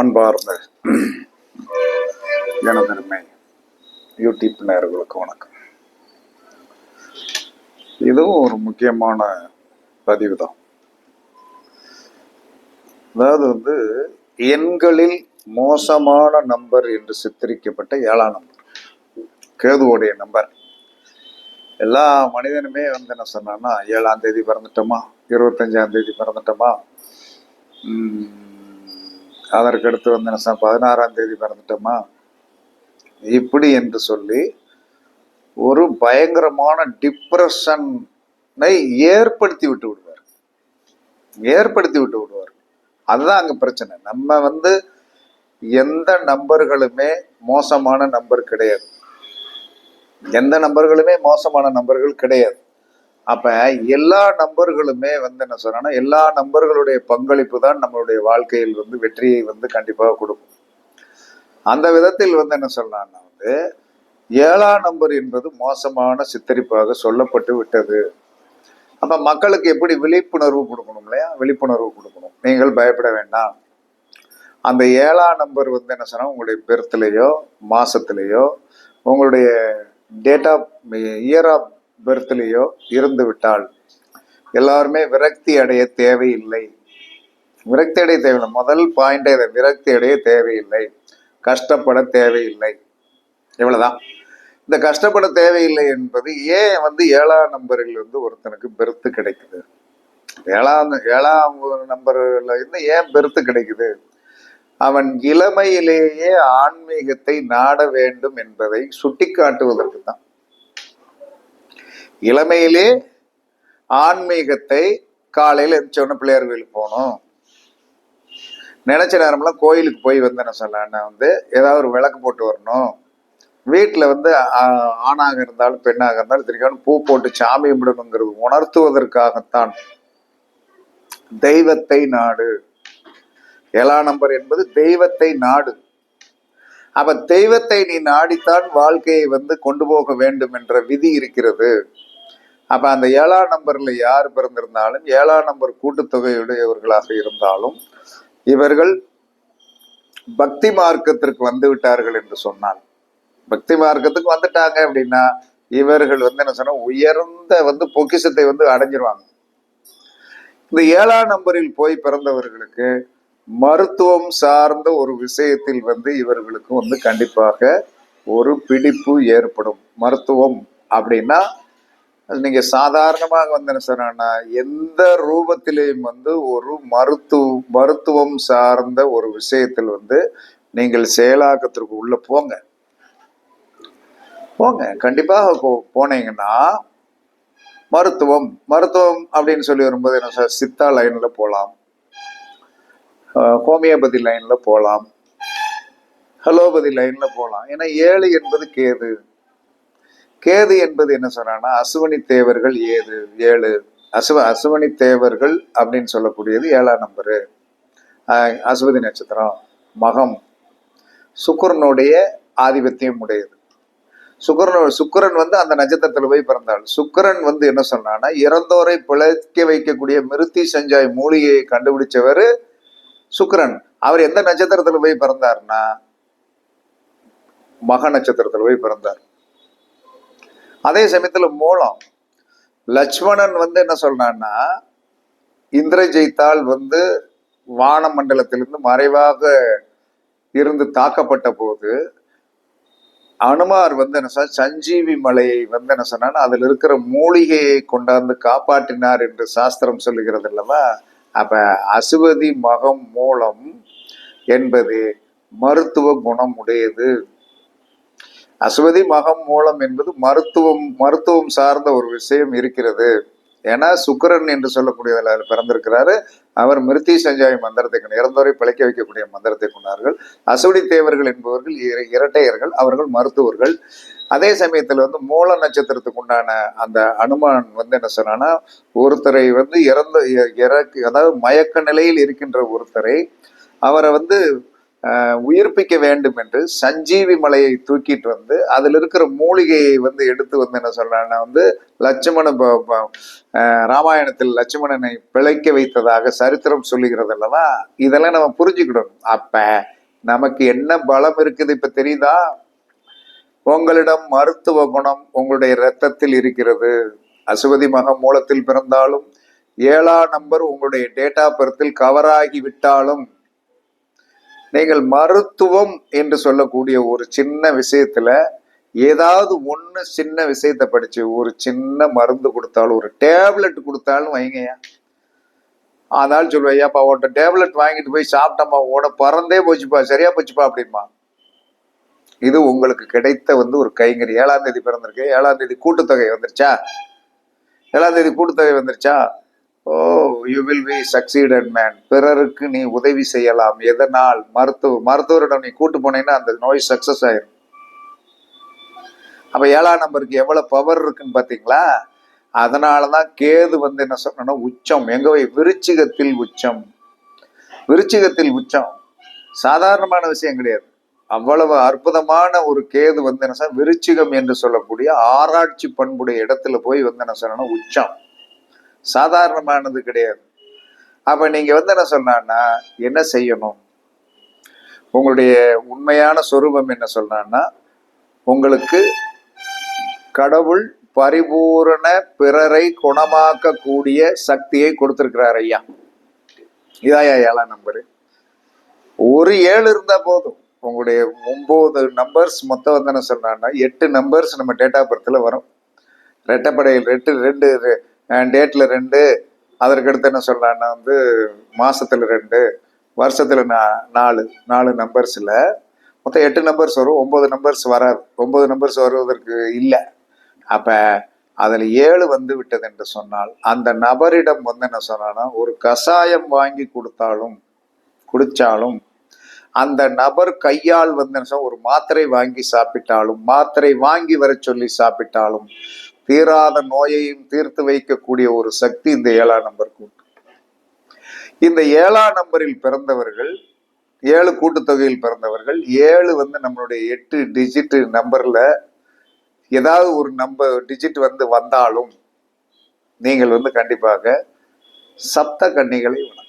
அன்பார்ந்த எனதருமை யூடியூப் நேர்களுக்கு வணக்கம். இதுவும் ஒரு முக்கியமான பதிவு தான் அதாவது வந்து எண்களில் மோசமான நம்பர் என்று சித்தரிக்கப்பட்ட ஏழாம் நம்பர் கேதுவோடைய நம்பர் எல்லா மனிதனுமே வந்து என்ன சொன்னான்னா ஏழாம் தேதி பிறந்துட்டோமா? இருபத்தஞ்சாம் தேதி பிறந்துட்டோமா? அதற்கு அடுத்து வந்து என்ன பதினாறாம் தேதி பிறந்துட்டோமா? இப்படி என்று சொல்லி ஒரு பயங்கரமான டிப்ரெஷனை ஏற்படுத்தி விட்டு விடுவார். ஏற்படுத்தி விட்டு விடுவார். அதுதான் அங்கே பிரச்சனை. நம்ம வந்து எந்த நம்பர்களுமே மோசமான நம்பர் கிடையாது. எந்த நம்பர்களுமே மோசமான நம்பர்கள் கிடையாது. அப்ப எல்லா நம்பர்களுமே வந்து என்ன சொன்னா எல்லா நம்பர்களுடைய பங்களிப்பு தான் நம்மளுடைய வாழ்க்கையில் வந்து வெற்றியை வந்து கண்டிப்பாக கொடுக்கும். அந்த விதத்தில் வந்து என்ன சொல்லலாம்னா வந்து ஏழாம் நம்பர் என்பது மோசமான சித்தரிப்பாக சொல்லப்பட்டு விட்டது. அப்ப மக்களுக்கு எப்படி விழிப்புணர்வு கொடுக்கணும் இல்லையா? விழிப்புணர்வு கொடுக்கணும். நீங்கள் பயப்பட வேண்டாம். அந்த ஏழாம் நம்பர் வந்து என்ன சொன்னா உங்களுடைய பெர்த்லேயோ மாசத்திலேயோ உங்களுடைய டேட் ஆஃப் இயர் ஆஃப் பெர்த்லேயோ இருந்து விட்டால் எல்லாருமே விரக்தி அடைய தேவையில்லை. விரக்தி அடைய தேவையில்லை. முதல் பாயிண்டே இதை விரக்தி அடைய தேவையில்லை. கஷ்டப்பட தேவையில்லை. இவ்வளவுதான். இந்த கஷ்டப்பட தேவையில்லை என்பது ஏன் வந்து ஏழாம் நம்பரில் வந்து ஒருத்தனுக்கு பெருத்து கிடைக்குது? ஏழாம் ஏழாம் நம்பரில் இருந்து ஏன் பெருத்து கிடைக்குது? அவன் இளமையிலேயே ஆன்மீகத்தை நாட வேண்டும் என்பதை சுட்டிக்காட்டுவதற்கு தான். இளமையிலே ஆன்மீகத்தை காலையில் எந்திரிச்சோடனே பிள்ளையார் கோயிலுக்கு போகணும். நினைச்ச நேரம்லாம் கோயிலுக்கு போய் வந்தேன்னு என்ன வந்து ஏதாவது ஒரு விளக்கு போட்டு வரணும். வீட்டில் வந்து ஆணாக இருந்தாலும் பெண்ணாக இருந்தாலும் திருக்கான பூ போட்டு சாமி கும்பிடணுங்கிறது உணர்த்துவதற்காகத்தான். தெய்வத்தை நாடு. ஏழாம் நம்பர் என்பது தெய்வத்தை நாடு. அப்ப தெய்வத்தை நீ நாடித்தான் வாழ்க்கையை வந்து கொண்டு போக வேண்டும் என்ற விதி இருக்கிறது. அப்ப அந்த ஏழாம் நம்பர்ல யார் பிறந்திருந்தாலும் ஏழாம் நம்பர் கூட்டுத்தொகையுடையவர்களாக இருந்தாலும் இவர்கள் பக்தி மார்க்கத்திற்கு வந்து விட்டார்கள் என்று சொன்னால். பக்தி மார்க்கத்துக்கு வந்துட்டாங்க அப்படின்னா இவர்கள் வந்து என்ன சொன்னா உயர்ந்த வந்து பொக்கிஷத்தை வந்து அடைஞ்சிருவாங்க. இந்த ஏழாம் நம்பரில் போய் பிறந்தவர்களுக்கு மருத்துவம் சார்ந்த ஒரு விஷயத்தில் வந்து இவர்களுக்கு வந்து கண்டிப்பாக ஒரு பிடிப்பு ஏற்படும். மருத்துவம் அப்படின்னா நீங்க சாதாரணமாக வந்து என்ன சொன்னா எந்த ரூபத்திலேயும் வந்து ஒரு மருத்துவ மருத்துவம் சார்ந்த ஒரு விஷயத்தில் வந்து நீங்கள் செயலாக்கத்திற்கு உள்ள போங்க. போங்க. கண்டிப்பாக போ- போனீங்கன்னா மருத்துவம் மருத்துவம் அப்படின்னு சொல்லி வரும்போது என்ன சார் சித்தா லைன்ல போகலாம் ஹோமியோபதி லைன்ல போகலாம் ஹலோபதி லைன்ல போகலாம் ஏன்னா ஏழு என்பது கேது. கேது என்பது என்ன சொன்னான்னா அசுவனி தேவர்கள் ஏது ஏழு அசுவ அசுவனி தேவர்கள் அப்படின்னு சொல்லக்கூடியது ஏழாம் நம்பரு அசுவதி நட்சத்திரம் மகம். சுக்கரனுடைய ஆதிபத்தியம் உடையது. சுக்கரன் சுக்கிரன் வந்து அந்த நட்சத்திரத்துல போய் பிறந்தாள். சுக்கிரன் வந்து என்ன சொன்னான்னா இறந்தோரை பிழைக்க வைக்கக்கூடிய மிருத்தி சஞ்சாய் மூலிகையை கண்டுபிடிச்சவர் சுக்கரன். அவர் எந்த நட்சத்திரத்துல போய் பிறந்தாருன்னா மக நட்சத்திரத்துல போய் பிறந்தார். அதே சமயத்துல மூலம் லட்சுமணன் வந்து என்ன சொல்றான்னா இந்திரஜெய்தால் வந்து வான மண்டலத்திலிருந்து மறைவாக இருந்து தாக்கப்பட்ட போது அனுமார் வந்து என்ன சொன்னா சஞ்சீவி மலையை வந்து என்ன சொன்னான் அதில் இருக்கிற மூலிகையை கொண்டாந்து காப்பாற்றினார் என்று சாஸ்திரம் சொல்லுகிறது அல்லவா? அப்ப அசுவதி மகம் மூலம் என்பது மருத்துவ குணம் உடையது அசுவதி மகம் மூலம் என்பது மருத்துவம் மருத்துவம் சார்ந்த ஒரு விஷயம் இருக்கிறது. ஏன்னா சுக்கரன் என்று சொல்லக்கூடியதில் அவர் பிறந்திருக்கிறாரு. அவர் மிருத்தி சஞ்சாய் மந்திரத்தை கொண்டு இறந்தோரை பிழைக்க வைக்கக்கூடிய மந்திரத்தை கொண்டார்கள். அசுவடி தேவர்கள் என்பவர்கள் இர- இரட்டையர்கள் அவர்கள் மருத்துவர்கள். அதே சமயத்தில் வந்து மூல நட்சத்திரத்துக்கு உண்டான அந்த அனுமான் வந்து என்ன சொன்னான்னா ஒருத்தரை வந்து இறந்த இ- இறக்கு அதாவது மயக்க நிலையில் இருக்கின்ற ஒருத்தரை அவரை வந்து உயிர்ப்பிக்க வேண்டும் என்று சஞ்சீவி மலையை தூக்கிட்டு வந்து அதில் இருக்கிற மூலிகையை வந்து எடுத்து வந்து என்ன சொல்றாங்கன்னா வந்து லட்சுமண ப- ப- ராமாயணத்தில் லட்சுமணனை பிழைக்க வைத்ததாக சரித்திரம் சொல்லுகிறது அல்லவா? இதெல்லாம் நம்ம புரிஞ்சுக்கிடணும். அப்ப நமக்கு என்ன பலம் இருக்குது இப்ப தெரியுதா? உங்களிடம் மருத்துவ குணம் உங்களுடைய இரத்தத்தில் இருக்கிறது. அசுவதி மக மூலத்தில் பிறந்தாலும் ஏழா நம்பர் உங்களுடைய டேட்டா பர்த்தில் கவராகி விட்டாலும் நீங்கள் மருத்துவம் என்று சொல்லக்கூடிய ஒரு சின்ன விஷயத்துல ஏதாவது ஒன்று சின்ன விஷயத்தை படிச்சு ஒரு சின்ன மருந்து கொடுத்தாலும் ஒரு டேப்லெட் கொடுத்தாலும் வைங்கய்யா அதனால சொல்லுவேன் ஐயாப்பா உன்ட்ட டேப்லெட் வாங்கிட்டு போய் சாப்பிட்டம்மா உட பறந்தே போச்சுப்பா சரியா போச்சுப்பா அப்படின்பா. இது உங்களுக்கு கிடைத்த வந்து ஒரு கைங்கறி. ஏழாம் தேதி பிறந்திருக்கு. ஏழாம் தேதி கூட்டுத்தொகை வந்துருச்சா? ஏழாம் தேதி கூட்டுத்தொகை வந்துருச்சா? ஓ you will be succeeded man பிறருக்கு நீ உதவி செய்யலாம். எதனால்? மருத்துவ மருத்துவரிடம் நீ கூட்டு போனீங்கன்னா அந்த நோய் சக்சஸ் ஆயிரும். அப்ப ஏழாம் நம்பருக்கு எவ்வளவு பவர் இருக்குன்னு பாத்தீங்களா? அதனாலதான் கேது வந்து என்ன சொன்னா உச்சம். எங்க போய்? விருச்சிகத்தில் உச்சம். விருச்சிகத்தில் உச்சம். சாதாரணமான விஷயம் கிடையாது. அவ்வளவு அற்புதமான ஒரு கேது வந்து என்ன சொன்னா விருச்சிகம் என்று சொல்லக்கூடிய ஆராய்ச்சி பண்புடைய இடத்துல போய் வந்து என்ன சொன்னா உச்சம். சாதாரணமானது கிடையாது. அப்போ நீங்கள் வந்து என்ன சொன்னான்னா என்ன செய்யணும்? உங்களுடைய உண்மையான சொரூபம் என்ன சொன்னான்னா உங்களுக்கு கடவுள் பரிபூரண பிறரை குணமாக்கக்கூடிய சக்தியை கொடுத்துருக்கிறார் ஐயா. இதாயா ஏழாம் நம்பரு. ஒரு ஏழு இருந்தால் போதும். உங்களுடைய ஒம்பது நம்பர்ஸ் மொத்தம் வந்து என்ன சொன்னான்னா எட்டு நம்பர்ஸ் நம்ம டேட் ஆஃப் பர்த்தில் வரும். ரெட்டப்படையில் ரெண்டு ரெண்டு டேட்டில் ரெண்டு அதற்கடுத்து என்ன சொல்லலாம்னா வந்து மாதத்தில் ரெண்டு வருஷத்தில் நா- நாலு நாலு நம்பர்ஸில் மொத்தம் எட்டு நம்பர்ஸ் வரும் ஒம்பது நம்பர்ஸ் வராது. ஒம்பது நம்பர்ஸ் வருவதற்கு இல்லை. அப்போ அதில் ஏழு வந்து விட்டது என்று சொன்னால் அந்த நபரிடம் வந்து என்ன சொன்னான்னா ஒரு கசாயம் வாங்கி கொடுத்தாலும் குடித்தாலும் அந்த நபர் கையால் வந்து என்ன ஒரு மாத்திரை வாங்கி சாப்பிட்டாலும் மாத்திரை வாங்கி வர சொல்லி சாப்பிட்டாலும் தீராத நோயையும் தீர்த்து வைக்கக்கூடிய ஒரு சக்தி இந்த ஏழாம் நம்பருக்கு உண்டு இந்த ஏழாம் நம்பரில் பிறந்தவர்கள் ஏழு கூட்டுத்தொகையில் பிறந்தவர்கள் ஏழு வந்து நம்மளுடைய எட்டு டிஜிட் நம்பர்ல ஏதாவது ஒரு நம்பர் டிஜிட் வந்து வந்தாலும் நீங்கள் வந்து கண்டிப்பாக சப்த கன்னிகளை வணக்கம்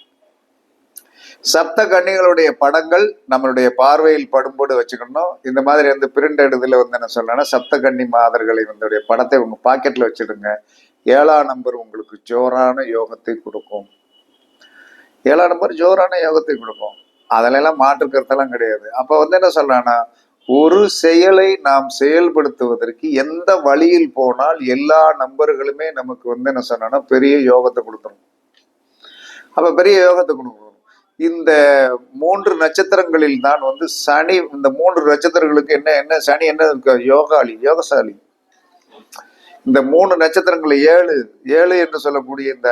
சப்த கன்னிகளுடைய படங்கள் நம்மளுடைய பார்வையில் படும்போது வச்சுக்கணும். இந்த மாதிரி வந்து பிரிண்ட் எடுத்துல வந்து என்ன சொல்லணும்னா சப்த கண்ணி மாதர்களை வந்துடைய படத்தை உங்க பாக்கெட்ல வச்சிடுங்க. ஏழாம் நம்பர் உங்களுக்கு ஜோரான யோகத்தை கொடுக்கும். ஏழாம் நம்பர் ஜோரான யோகத்தை கொடுக்கும். அதிலெல்லாம் மாற்று கருத்தெல்லாம் கிடையாது. அப்போ வந்து என்ன சொல்லலாம்னா ஒரு செயலை நாம் செயல்படுத்துவதற்கு எந்த வழியில் போனால் எல்லா நம்பர்களுமே நமக்கு வந்து என்ன சொன்னா பெரிய யோகத்தை கொடுத்துரும். அப்ப பெரிய யோகத்தை கொடுக்கணும் இந்த மூன்று நட்சத்திரங்களில் தான் வந்து சனி இந்த மூன்று நட்சத்திரங்களுக்கு என்ன என்ன சனி என்ன இருக்கு? யோகாளி யோகசாலி. இந்த மூணு நட்சத்திரங்கள் ஏழு ஏழு என்று சொல்லக்கூடிய இந்த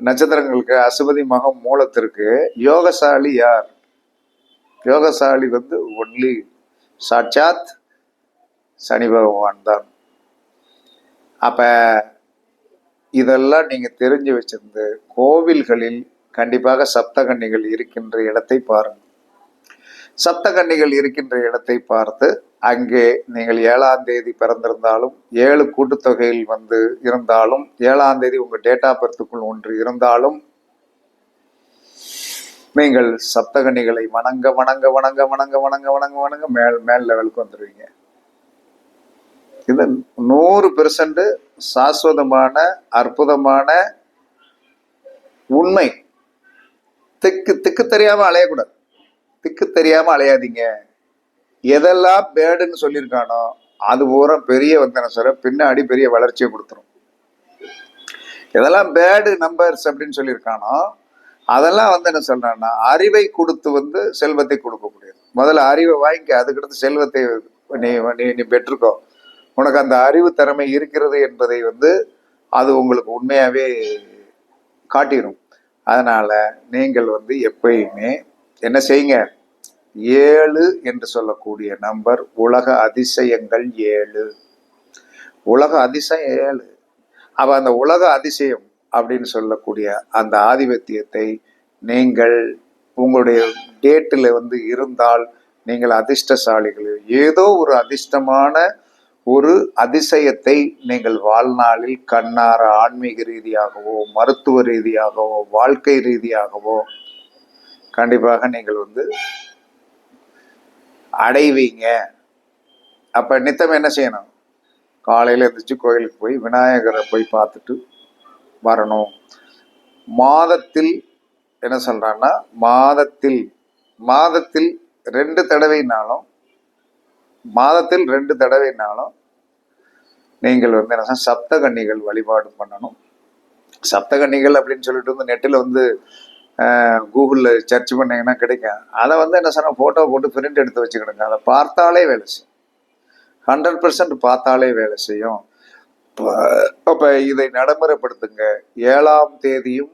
நட்சத்திரங்களுக்கு அசுபதி மகம் மூலத்திற்கு யோகசாலி யார்? யோகசாலி வந்து ஒன்லி சாட்சாத் சனி பகவான் தான். அப்ப இதெல்லாம் நீங்க தெரிஞ்சு வச்சிருந்து கோவில்களில் கண்டிப்பாக சப்தகன்னிகள் இருக்கின்ற இடத்தை பாருங்கள். சப்தகன்னிகள் இருக்கின்ற இடத்தை பார்த்து அங்கே நீங்கள் ஏழாம் தேதி பிறந்திருந்தாலும் ஏழு கூட்டுத்தொகையில் வந்து இருந்தாலும் ஏழாம் தேதி உங்கள் டேட் ஆஃப் பர்த்துக்குள் ஒன்று இருந்தாலும் நீங்கள் சப்தகன்னிகளை வணங்க வணங்க வணங்க வணங்க வணங்க வணங்க வணங்க மேல் மேல் லெவலுக்கு வந்துடுவீங்க இது நூறு பெர்சன்ட் சாஸ்வதமான அற்புதமான உண்மை. திக்கு திக்கு தெரியாம அலையக்கூடாது. திக்கு தெரியாம அலையாதீங்க. எதெல்லாம் பேடுன்னு சொல்லியிருக்கானோ அது பூரா பெரிய வந்து பின்னாடி பெரிய வளர்ச்சியை கொடுத்துரும். எதெல்லாம் பேடு நம்பர்ஸ் அப்படின்னு சொல்லியிருக்கானோ அதெல்லாம் வந்து என்ன சொல்றான்னா அறிவை கொடுத்து வந்து செல்வத்தை கொடுக்கக்கூடியது. முதல்ல அறிவை வாங்கிக்க அதுக்கடுத்து செல்வத்தை நீ நீ நீ பெற்றுக்கோ. உனக்கு அந்த அறிவு திறமை இருக்கிறது என்பதை வந்து அது உங்களுக்கு உண்மையாவே காட்டிடும் அதனால் நீங்கள் வந்து எப்பயுமே என்ன செய்யுங்க? ஏழு என்று சொல்லக்கூடிய நம்பர் உலக அதிசயங்கள் ஏழு. உலக அதிசயம் ஏழு. அப்போ அந்த உலக அதிசயம் அப்படின்னு சொல்லக்கூடிய அந்த ஆதிபத்தியத்தை நீங்கள் உங்களுடைய டேட்டில் வந்து இருந்தால் நீங்கள் அதிர்ஷ்டசாலிகள். ஏதோ ஒரு அதிர்ஷ்டமான ஒரு அதிசயத்தை நீங்கள் வாழ்நாளில் கண்ணார ஆன்மீக ரீதியாகவோ மருத்துவ ரீதியாகவோ வாழ்க்கை ரீதியாகவோ கண்டிப்பாக நீங்கள் வந்து அடைவீங்க. அப்ப நித்தம் என்ன செய்யணும்? காலையில எழுந்திரிச்சு கோயிலுக்கு போய் விநாயகரை போய் பார்த்துட்டு வரணும். மாதத்தில் என்ன சொல்றான்னா மாதத்தில் மாதத்தில் ரெண்டு தடவைனாலும் மாதத்தில் ரெண்டு தடவைனாலும் நீங்கள் வந்து என்ன சப்த சப்தகன்னிகள் வழிபாடு பண்ணணும். சப்தகன்னிகள் அப்படின்னு சொல்லிட்டு வந்து நெட்டில் வந்து கூகுளில் சர்ச் பண்ணீங்கன்னா கிடைக்கும். அதை வந்து என்ன சொன்னால் ஃபோட்டோ போட்டு பிரிண்ட் எடுத்து வச்சுக்கிடுங்க. அதை பார்த்தாலே வேலை செய்யும். ஹண்ட்ரட் பர்சன்ட் பார்த்தாலே வேலை செய்யும். இப்போ இதை நடைமுறைப்படுத்துங்க. ஏழாம் தேதியும்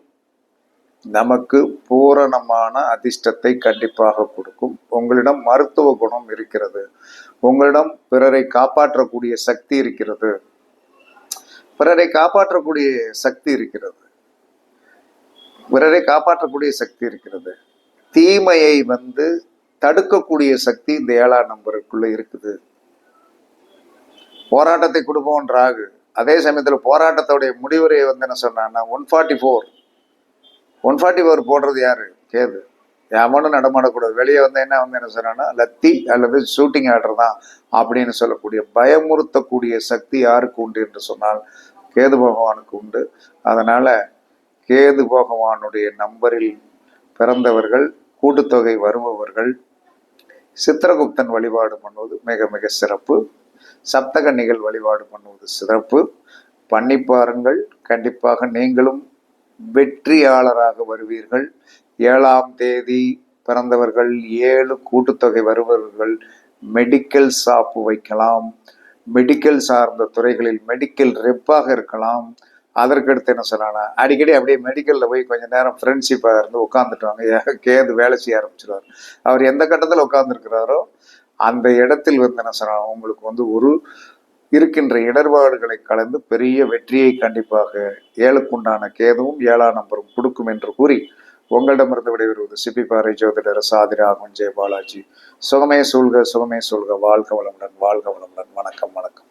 நமக்கு பூரணமான அதிர்ஷ்டத்தை கண்டிப்பாக கொடுக்கும். உங்களிடம் மருத்துவ குணம் இருக்கிறது. உங்களிடம் பிறரை காப்பாற்றக்கூடிய சக்தி இருக்கிறது. பிறரை காப்பாற்றக்கூடிய சக்தி இருக்கிறது. பிறரை காப்பாற்றக்கூடிய சக்தி இருக்கிறது. தீமையை வந்து தடுக்கக்கூடிய சக்தி இந்த ஏழாம் நம்பருக்குள்ள இருக்குது. போராட்டத்தை கொடுப்போம் ராகு. அதே சமயத்தில் போராட்டத்தோடைய முடிவுரை வந்து என்ன சொன்னான்னா one forty four one forty four போடுறது யாரு? கேது. எவனும் நடமாடக்கூடாது. வெளியே வந்து என்ன வந்து என்ன சொன்னான்னா லத்தி அல்லது ஷூட்டிங் ஆர்டர் தான் அப்படின்னு சொல்லக்கூடிய பயமுறுத்தக்கூடிய சக்தி யாருக்கு உண்டு என்று சொன்னால் கேது பகவானுக்கு உண்டு. அதனால கேது பகவானுடைய நம்பரில் பிறந்தவர்கள் கூட்டுத்தொகை வருபவர்கள் சித்திரகுப்தன் வழிபாடு பண்ணுவது மிக மிக சிறப்பு. சப்தகன்னிகள் வழிபாடு பண்ணுவது சிறப்பு. பண்ணி பாருங்கள். கண்டிப்பாக நீங்களும் வெற்றியாளராக வருவீர்கள். ஏழாம் தேதி பிறந்தவர்கள் ஏழு கூட்டுத்தொகை வருபவர்கள் மெடிக்கல் ஷாப்பு வைக்கலாம். மெடிக்கல் சார்ந்த துறைகளில் மெடிக்கல் ரெப்பாக இருக்கலாம். அதற்கடுத்து என்ன சொன்னானா அடிக்கடி அப்படியே மெடிக்கல்ல போய் கொஞ்ச நேரம் ஃப்ரெண்ட்ஷிப்பாக இருந்து உட்காந்துட்டாங்க கேது வேலை செய்ய ஆரம்பிச்சிருவார். அவர் எந்த கட்டத்தில் உட்காந்துருக்கிறாரோ அந்த இடத்தில் வந்து என்ன சொன்னா உங்களுக்கு வந்து ஒரு இருக்கின்ற இடர்பாடுகளை கலந்து பெரிய வெற்றியை கண்டிப்பாக ஏழுக்குண்டான கேதுவும் ஏழாம் நம்பரும் கொடுக்கும் என்று கூறி உங்களிடமிருந்து விடைபெறுவது சிப்பிப்பாறை ஜோதிடர் சாதிராகவன் ஜெய பாலாஜி. சுகமே சூழ்க சுகமே சூழ்க. வாழ்க வளமுடன் வாழ்க வளமுடன். வணக்கம் வணக்கம்.